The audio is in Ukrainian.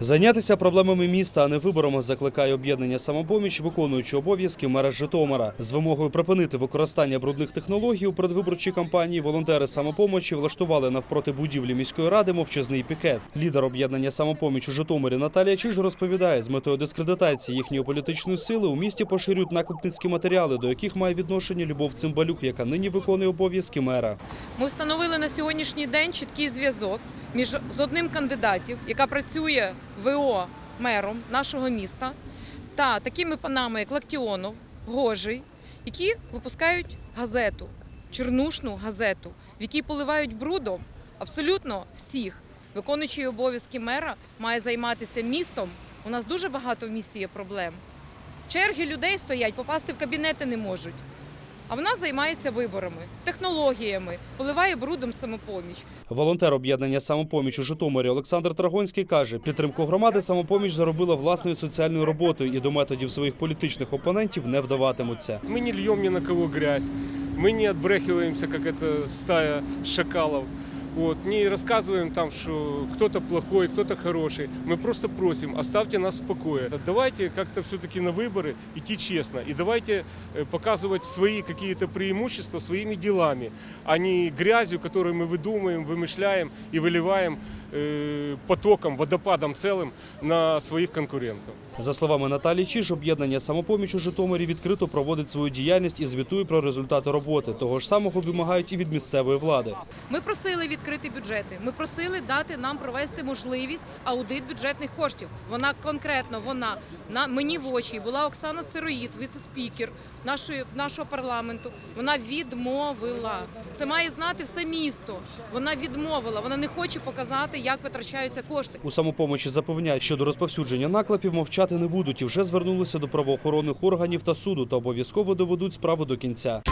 Зайнятися проблемами міста, а не виборами, закликає об'єднання самопоміч, виконуючи обов'язки мера Житомира. З вимогою припинити використання брудних технологій у передвиборчій кампанії волонтери самопомочі влаштували навпроти будівлі міської ради мовчазний пікет. Лідер об'єднання самопоміч у Житомирі Наталія Чиж розповідає, з метою дискредитації їхньої політичної сили у місті поширюють наклепницькі матеріали, до яких має відношення Любов Цимбалюк, яка нині виконує обов'язки мера. Ми встановили на сьогоднішній день чіткий зв'язок між одним кандидатів, яка працює ВО мером нашого міста, та такими панами, як Лактіонов, Гожий, які випускають газету, чернушну газету, в якій поливають брудом абсолютно всіх. Виконуючий обов'язки мера має займатися містом. У нас дуже багато в місті є проблем. Черги людей стоять, попасти в кабінети не можуть. А вона займається виборами, технологіями, поливає брудом самопоміч. Волонтер об'єднання самопоміч у Житомирі Олександр Трагонський каже, підтримку громади самопоміч заробила власною соціальною роботою і до методів своїх політичних опонентів не вдаватимуться. Мы не льем ни на кого грязь, мы не отбрехиваемся, как это стая шакалов. Вот, не рассказываем там, что кто-то плохой, кто-то хороший. Мы просто просим, оставьте нас в покое. Давайте как-то все-таки на выборы идти честно. И давайте э, показывать свои какие-то преимущества своими делами, а не грязью, которую мы выдумаем, вымышляем и выливаем э, потоком, водопадом целым на своих конкурентов. За словами Наталії Чиж, об'єднання самопоміч у Житомирі відкрито проводить свою діяльність і звітує про результати роботи. Того ж самого вимагають і від місцевої влади. Ми просили відкрити бюджети. Ми просили дати нам провести можливість аудит бюджетних коштів. Вона конкретно вона на мені в очі була Оксана Сироїд, віце-спікер нашої нашого парламенту. Вона відмовила. Це має знати все місто. Вона відмовила. Вона не хоче показати, як витрачаються кошти. У самопомочі запевняють, що до розповсюдження наклепів мовчати не будуть і вже звернулися до правоохоронних органів та суду та обов'язково доведуть справу до кінця.